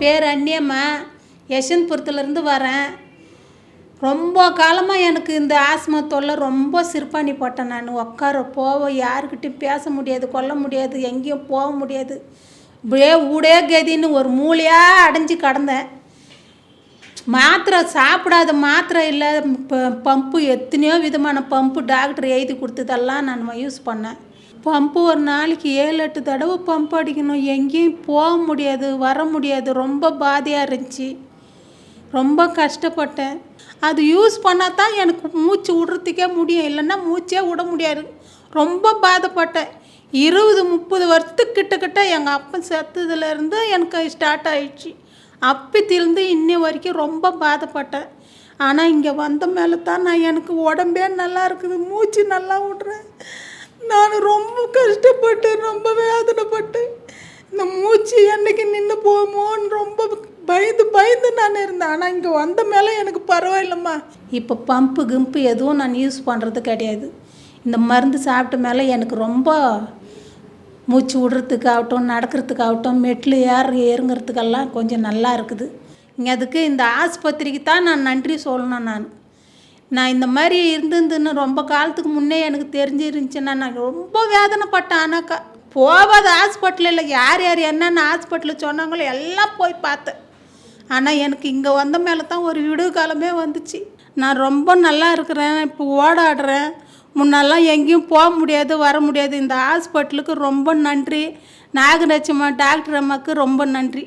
பேர் அன்னியம்மா. யஷந்த்புரத்துலேருந்து வரேன். ரொம்ப காலமாக எனக்கு இந்த ஆஸ்மா தொல்லை ரொம்ப சிறுபாணி போட்டேன் நான். உட்கார போக யாருக்கிட்டையும் பேச முடியாது கொல்ல முடியாது எங்கேயும் போக முடியாது. இப்படியே ஊடே கதின்னு ஒரு மூலையாக அடைஞ்சு கடந்தேன். மாத்திரை சாப்பிடாத மாத்திரை இல்லை ப- பம்பு எத்தனையோ விதமான பம்பு டாக்டர் எழுதி கொடுத்ததெல்லாம் நான் யூஸ் பண்ணேன். பம்பு ஒரு நாளைக்கு ஏழு எட்டு தடவை பம்பு அடிக்கணும். எங்கேயும் போக முடியாது வர முடியாது. ரொம்ப பாதையாக இருந்துச்சு. ரொம்ப கஷ்டப்பட்டேன். அது யூஸ் பண்ணால் தான் எனக்கு மூச்சு விடுறதுக்கே முடியும். இல்லைன்னா மூச்சே விட முடியாது. ரொம்ப பாதைப்பட்டேன். இருபது முப்பது வருஷத்துக்கு கிட்டக்கிட்ட எங்கள் அப்பன் செத்ததுலேருந்து எனக்கு ஸ்டார்ட் ஆயிடுச்சு. திருந்து இன்னி வரைக்கும் ரொம்ப பாதைப்பட்டேன். ஆனால் இங்கே வந்த மேலே தான் நான் எனக்கு உடம்பே நல்லா இருக்குது. மூச்சு நல்லா விட்றேன். நான் ரொம்ப கஷ்டப்பட்டேன் ரொம்ப வேதனைப்பட்டேன் இந்த மூச்சு என்னைக்கு நின்று போகுமோன்னு ரொம்ப பயந்து பயந்து நான் இருந்தேன். ஆனால் இங்கே வந்த மேலே எனக்கு பரவாயில்லம்மா. இப்போ பம்பு கிம்பு எதுவும் நான் யூஸ் பண்ணுறது கிடையாது. இந்த மருந்து சாப்பிட்ட மேலே எனக்கு ரொம்ப மூச்சு விடுறதுக்காகட்டும் நடக்கிறதுக்காகட்டும் மெட்டில் ஏற ஏறுங்கிறதுக்கெல்லாம் கொஞ்சம் நல்லா இருக்குது. இங்கே அதுக்கு இந்த ஆஸ்பத்திரிக்கு தான் நான் நன்றி சொல்லணும் நான். நான் இந்த மாதிரி இருந்துருந்துன்னு ரொம்ப காலத்துக்கு முன்னே எனக்கு தெரிஞ்சிருந்துச்சுன்னா நான் ரொம்ப வேதனைப்பட்டேன். ஆனாக்கா போகாத ஹாஸ்பிட்டலில் இல்லை யார் யார் என்னென்ன ஹாஸ்பிட்டலில் சொன்னாங்களோ எல்லாம் போய் பார்த்தேன். ஆனால் எனக்கு இங்கே வந்த மேலே தான் ஒரு விடுவு காலமே வந்துச்சு. நான் ரொம்ப நல்லா இருக்கிறேன் இப்போ ஓடாடுறேன். முன்னெல்லாம் எங்கேயும் போக முடியாது வர முடியாது. இந்த ஹாஸ்பிட்டலுக்கு ரொம்ப நன்றி. நாகலட்சுமா டாக்டர் அம்மாவுக்கு ரொம்ப நன்றி.